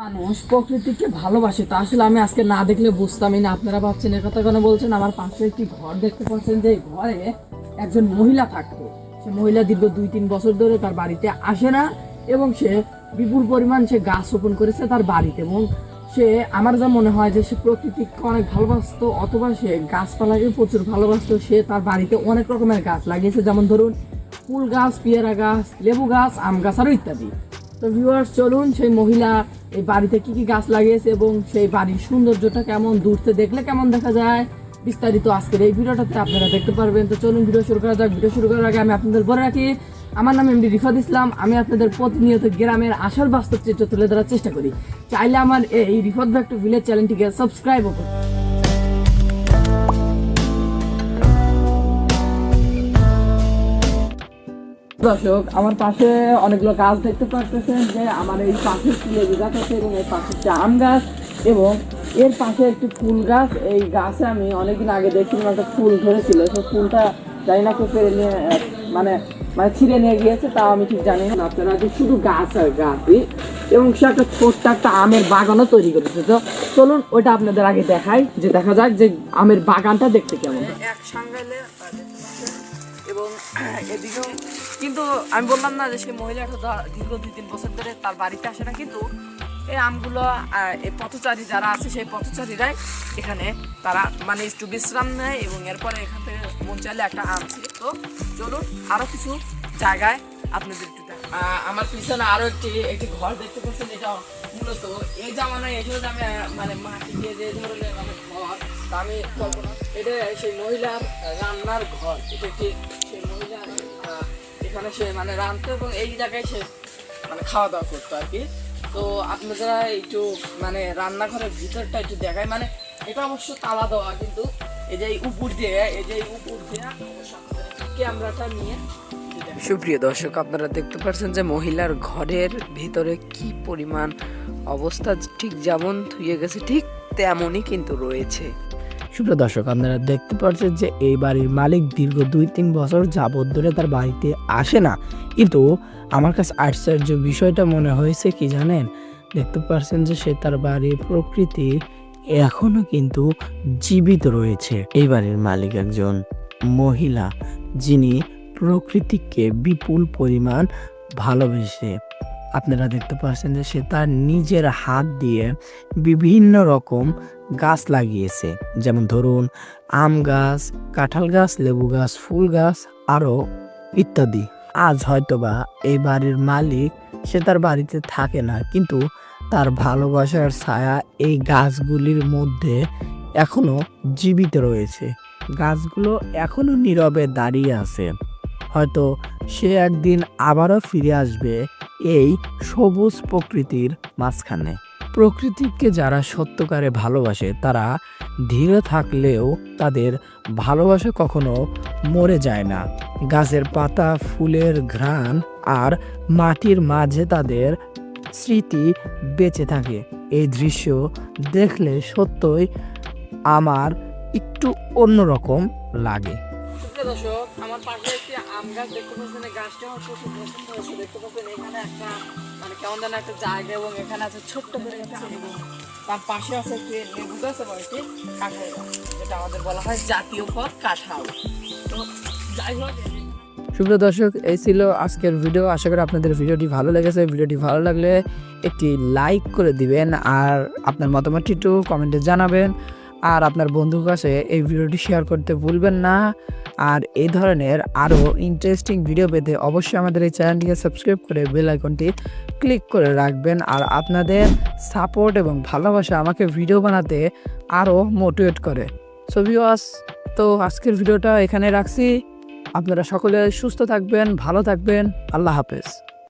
মানুষ প্রকৃতিকে ভালোবাসে, তা আসলে আমি আজকে না দেখলে বুঝতামই না। আপনারা ভাবছেন এর কথা কেন বলছেন? আমার পাশে একটি ঘর দেখতে পাচ্ছেন যে ঘরে একজন মহিলা থাকতো। সে মহিলা দীর্ঘ দুই তিন বছর ধরে তার বাড়িতে আসে না এবং সে বিপুল পরিমাণ সে গাছ রোপণ করেছে তার বাড়িতে এবং সে, আমার যা মনে হয় যে সে প্রকৃতিকে অনেক ভালোবাসতো অথবা সে গাছপালাকে প্রচুর ভালোবাসতো, সে তার বাড়িতে অনেক রকমের গাছ লাগিয়েছে। যেমন ধরুন ফুল গাছ, পেয়ারা গাছ, লেবু গাছ, আম গাছ আরও ইত্যাদি। তো ভিউয়ার্স চলুন সেই মহিলা, এই বাড়িতে কি কি গাছ লাগিয়েছে এবং সেই বাড়ির সৌন্দর্যটা কেমন দূর থেকে দেখলে কেমন দেখা যায়, বিস্তারিত আজকের এই ভিডিওটাতে আপনারা দেখতে পারবেন। তো চলুন ভিডিও শুরু করা যাক। ভিডিও শুরু করার আগে আমি আপনাদের বলে রাখি, আমার নাম এমডি রিফাত ইসলাম। আমি আপনাদের প্রতিনিয়ত গ্রামের আসল বাস্তব চিত্র তুলে ধরার চেষ্টা করি। চাইলে আমার এই রিফাত ব্যাক ভিলেজ চ্যানেলটিকে সাবস্ক্রাইবও করুন। দর্শক, আমার পাশে অনেকগুলো গাছ দেখতে পাচ্ছেন যে আমার এই পাশে লেবু গাছ আছে এবং এই পাশে একটি আম গাছ এবং এর পাশে একটি ফুল গাছ। এই গাছে আমি অনেকদিন আগে দেখছিলাম একটা ফুল ধরেছিল। সেই ফুলটা জানি না কেউ নিয়ে মানে মানে ছিঁড়ে নিয়ে গিয়েছে, তাও আমি ঠিক জানি না। আপনারা যে শুধু গাছ আর গাছই, এবং সে একটা ছোট্ট একটা আমের বাগানও তৈরি করেছে। তো চলুন, ওইটা আপনাদের আগে দেখাই, যে দেখা যাক যে আমের বাগানটা দেখতে কেমন। এক এবং এদিকেও কিন্তু আমি বললাম না যে সেই মহিলাটা দীর্ঘ দুই তিন বছর ধরে তার বাড়িতে আসে না, কিন্তু এই আমগুলো এই পথচারী যারা আছে সেই পথচারীরাই এখানে তারা মানে একটু বিশ্রাম নেয় এবং এরপরে এখান থেকে চাইলে একটা আম ছিল তো চলুন আরও কিছু জায়গায় আপনাদের একটু। আমার পিছনে আরও একটি একটি ঘর দেখতে পাচ্ছেন এটা মূলত এই জামানায় এগুলো যে আমি মানে মাটি দিয়ে যে ধরনের মানে ঘর আমি এটা সেই মহিলার রান্নার ঘর, এটা একটি এখানে সে মানে রাঁধতো এবং এই জায়গায় সে মানে খাওয়া দাওয়া করতো আর কি। তো আপনারা একটু মানে রান্নাঘরের ভিতরটা একটু দেখায় মানে এটা অবশ্য তালা দেওয়া, কিন্তু এই যে উপর দিয়ে, এই যে উপর দিয়ে ক্যামেরাটা নিয়ে সুপ্রিয় দর্শক, আপনারা দেখতে পাচ্ছেন যে মহিলার ঘরের ভিতরে কি পরিমাণ অবস্থা, ঠিক যেমন থুয়ে গেছে, ঠিক তেমনই কিন্তু রয়েছে। সুপ্রিয় দর্শক, আপনারা দেখতে পাচ্ছেন যে এই বাড়ির মালিক দীর্ঘ দুই তিন বছর যাবৎ ধরে তার বাড়িতে আসে না। কিন্তু আমার কাছে আশ্চর্য বিষয়টা মনে হয়েছে কি জানেন? দেখতে পাচ্ছেন যে সে তার বাড়ির প্রকৃতি এখনও কিন্তু জীবিত রয়েছে। এই বাড়ির মালিক একজন মহিলা যিনি প্রকৃতিকে বিপুল পরিমাণ ভালোবেসে। আপনারা দেখতে পাচ্ছেন যে সে তার নিজের হাত দিয়ে বিভিন্ন রকম গাছ লাগিয়েছে। যেমন ধরুন, আম গাছ, কাঁঠাল গাছ, লেবু গাছ, ফুল গাছ, আরও ইত্যাদি। আজ হয়তোবা এই বাড়ির মালিক সে তার বাড়িতে থাকে না, কিন্তু তার ভালোবাসার ছায়া এই গাছগুলির মধ্যে এখনও জীবিত রয়েছে। গাছগুলো এখনও নীরবে দাঁড়িয়ে আছে। হয়তো সে একদিন আবারও ফিরে আসবে এই সবুজ প্রকৃতির মাঝখানে। প্রকৃতিকে যারা সত্যকারে ভালোবাসে, তারা ধীরে থাকলেও তাদের ভালোবাসা কখনো মরে যায় না। গাছের পাতা, ফুলের ঘ্রাণ আর মাটির মাঝে তাদের স্মৃতি বেঁচে থাকে। এই দৃশ্য দেখলে সত্যই আমার একটু অন্যরকম লাগে। দর্শক, আমার পাশে একটি আম গাছ দেখতে পাচ্ছেন। আমার পছন্দ হয়েছে। দেখতে পাচ্ছেন, এখানে একটা মানে কেমন যেন একটা জায়গা এবং এখানে আছে ছোট্ট করে তার পাশে আছে একটি লেবু গাছ এবং একটি কাঁঠাল গাছ আমাদের বলা হয় জাতীয় ফল কাঁঠাল। তো যাই হোক দর্শক, এই ছিল আজকের ভিডিও। আশা করি আপনাদের ভিডিওটি ভালো লেগেছে। ভিডিওটি ভালো লাগলে একটি লাইক করে দিবেন আর আপনার মতামতটি একটু কমেন্টে জানাবেন। আর আপনার বন্ধুর কাছে এই ভিডিওটি শেয়ার করতে ভুলবেন না। আর এই ধরনের আরও ইন্টারেস্টিং ভিডিও পেতে অবশ্যই আমাদের এই চ্যানেলটিকে সাবস্ক্রাইব করে বেল আইকনটি ক্লিক করে রাখবেন। আর আপনাদের সাপোর্ট এবং ভালোবাসা আমাকে ভিডিও বানাতে আরও মোটিভেট করে। সো ভিউয়ার্স তো আজকের ভিডিওটা এখানে রাখছি। আপনারা সকলে সুস্থ থাকবেন, ভালো থাকবেন। আল্লাহ হাফেজ।